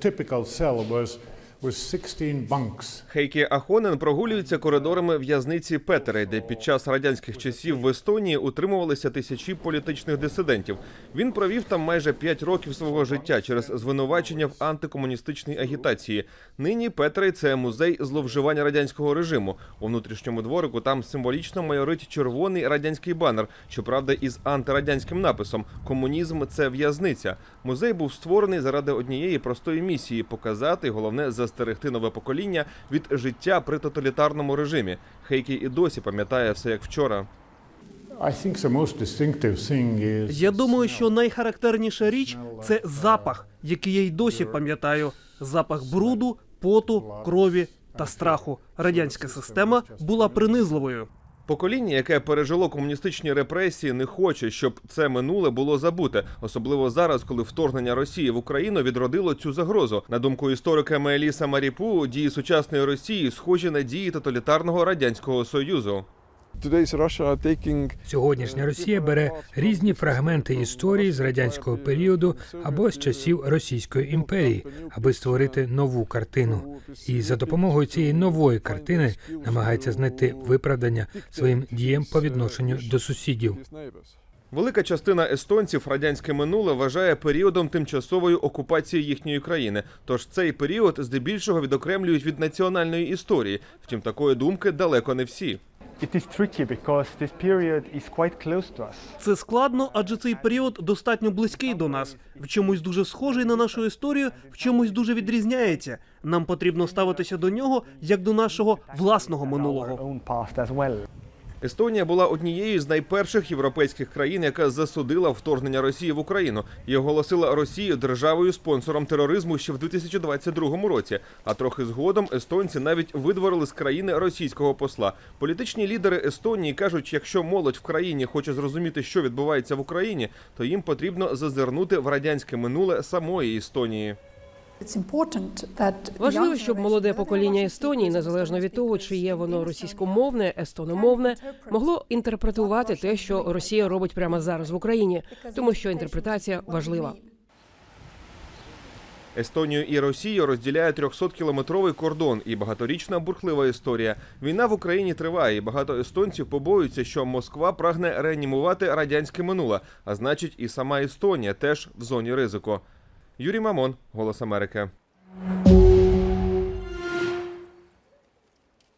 typical cell was Хейкі Ахонен прогулюється коридорами в'язниці Петерей, де під час радянських часів в Естонії утримувалися тисячі політичних дисидентів. Він провів там майже п'ять років свого життя через звинувачення в антикомуністичній агітації. Нині Петерей це музей зловживання радянського режиму. У внутрішньому дворику там символічно майорить червоний радянський банер, щоправда, із антирадянським написом Комунізм це в'язниця. Музей був створений заради однієї простої місії показати, головне, застерегти нове покоління від життя при тоталітарному режимі. Хейкі і досі пам'ятає все як вчора. Я думаю, що найхарактерніша річ це запах, який я й досі пам'ятаю. Запах бруду, поту, крові та страху. Радянська система була принизливою. Покоління, яке пережило комуністичні репресії, не хоче, щоб це минуле було забуте, особливо зараз, коли вторгнення Росії в Україну відродило цю загрозу. На думку історика Меліса Маріпу, дії сучасної Росії схожі на дії тоталітарного радянського союзу. Today's Russia Сьогоднішня Росія бере різні фрагменти історії з радянського періоду або з часів Російської імперії, аби створити нову картину. І за допомогою цієї нової картини намагається знайти виправдання своїм діям по відношенню до сусідів. Велика частина естонців радянське минуле вважає періодом тимчасової окупації їхньої країни. Тож цей період здебільшого відокремлюють від національної історії. Втім, такої думки далеко не всі. It is tricky because this period is quite close to us. Це складно, адже цей період достатньо близький до нас. В чомусь дуже схожий на нашу історію, в чомусь дуже відрізняється. Нам потрібно ставитися до нього як до нашого власного минулого. Естонія була однією з найперших європейських країн, яка засудила вторгнення Росії в Україну і оголосила Росію державою спонсором тероризму ще в 2022 році. А трохи згодом естонці навіть видворили з країни російського посла. Політичні лідери Естонії кажуть, якщо молодь в країні хоче зрозуміти, що відбувається в Україні, то їм потрібно зазирнути в радянське минуле самої Естонії. Важливо, щоб молоде покоління Естонії, незалежно від того, чи є воно російськомовне, естономовне, могло інтерпретувати те, що Росія робить прямо зараз в Україні, тому що інтерпретація важлива. Естонію і Росію розділяє 300-кілометровий кордон і багаторічна бурхлива історія. Війна в Україні триває, і багато естонців побоюються, що Москва прагне реанімувати радянське минуле, а значить, і сама Естонія теж в зоні ризику. Юрій Мамон, Голос Америки.